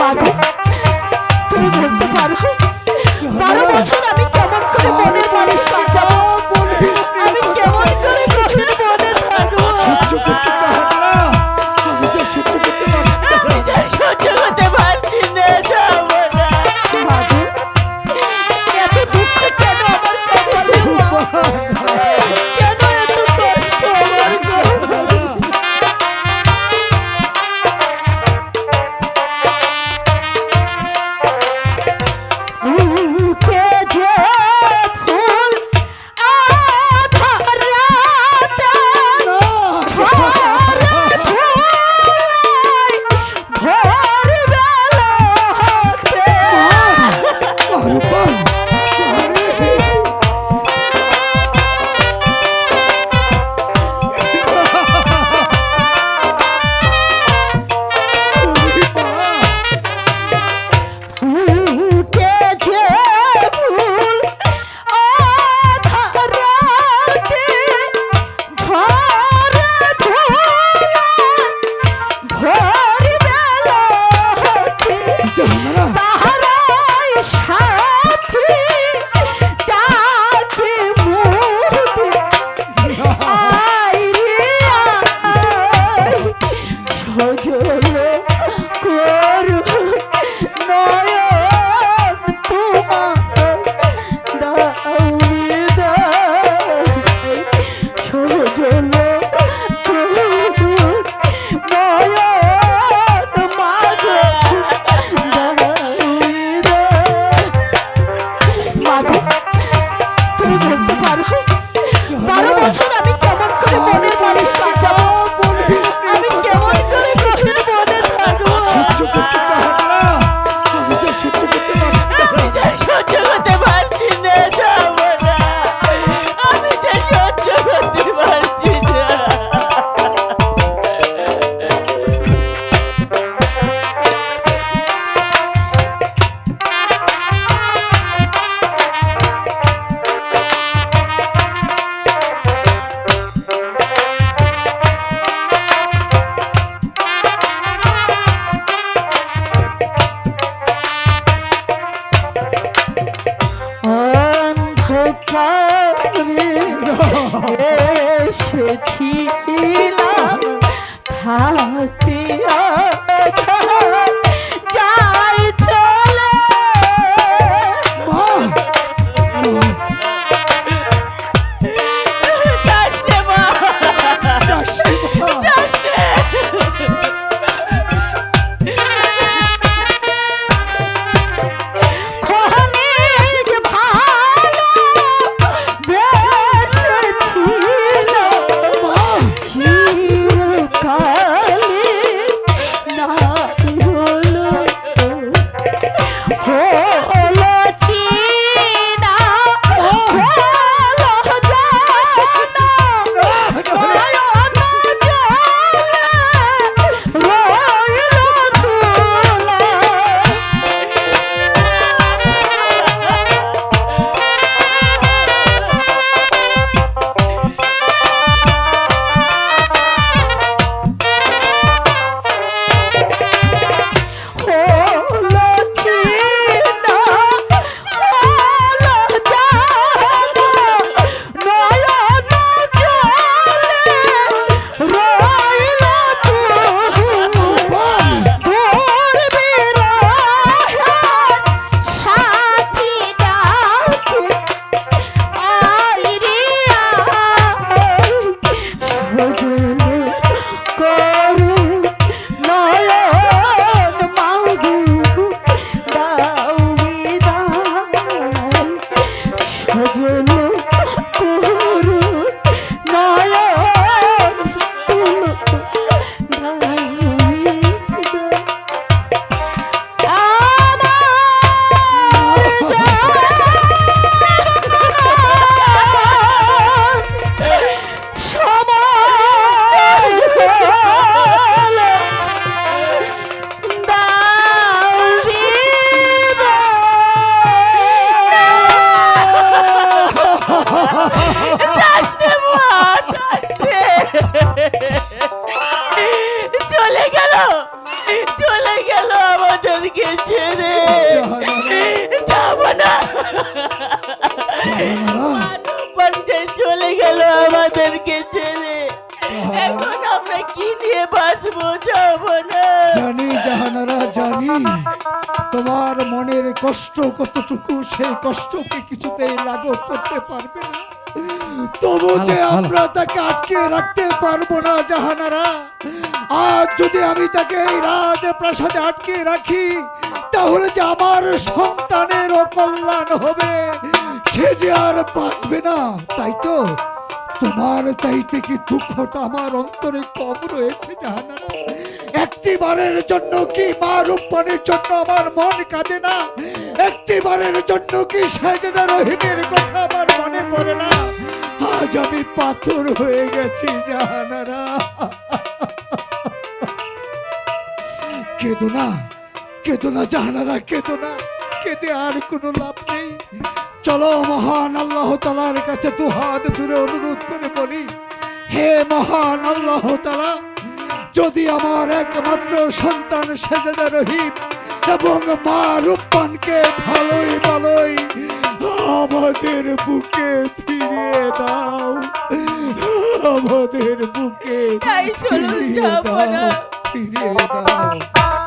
বাঁধো তুমি বলতে পারো। বারো বছর আমি কেমন করে মনে মনে Shara. ছিলাম থাকতে আর জাহানারা চলে গেল আমাদেরকে ছেড়ে। এখন আমরা কি নিয়ে বাঁচবো যাব না জানি জাহানারা জানি। তোমার মনের কষ্ট কতটুকু সেই কষ্টকে কিছুতেই লাঘব করতে পারবে না। তবু যে আমরা তাকে আটকে রাখতে পারব না জাহানারা আজ যদি আমি তাকে এই রাজ প্রাসাদে আটকে রাখি তাহলে যে আমার সন্তানের কল্যাণ হবে। সে যে আর বাঁচবে না, তাই তো? তোমার চাইতে কি দুঃখটা আমার অন্তরে কম রয়েছে, জাহানারা? একটি বারের জন্য কি মা রূপবানের জন্য আমার মন কাঁদে না? একটি বারের জন্য কি সাজেদা রহিমের কথা আমার মনে পড়ে না? আজ আমি পাথর হয়ে গেছি, জাহানারা। কেঁদো না কেঁদো না, জাহানারা, কেঁদো না। কেঁদে আর কোনো লাভ নেই। চলো মহান আল্লাহ তালার কাছে দু হাত জুড়ে অনুরোধ করে বলি হে মহান আল্লাহ তালা যদি আমার একমাত্র সন্তান সেজেদা রহিম এবং মা রূপবানকে ভালোই ভালোই আমাদের বুকে ফিরিয়ে দাও আমাদের বুকে ফিরিয়ে দাও ফিরিয়ে দাও।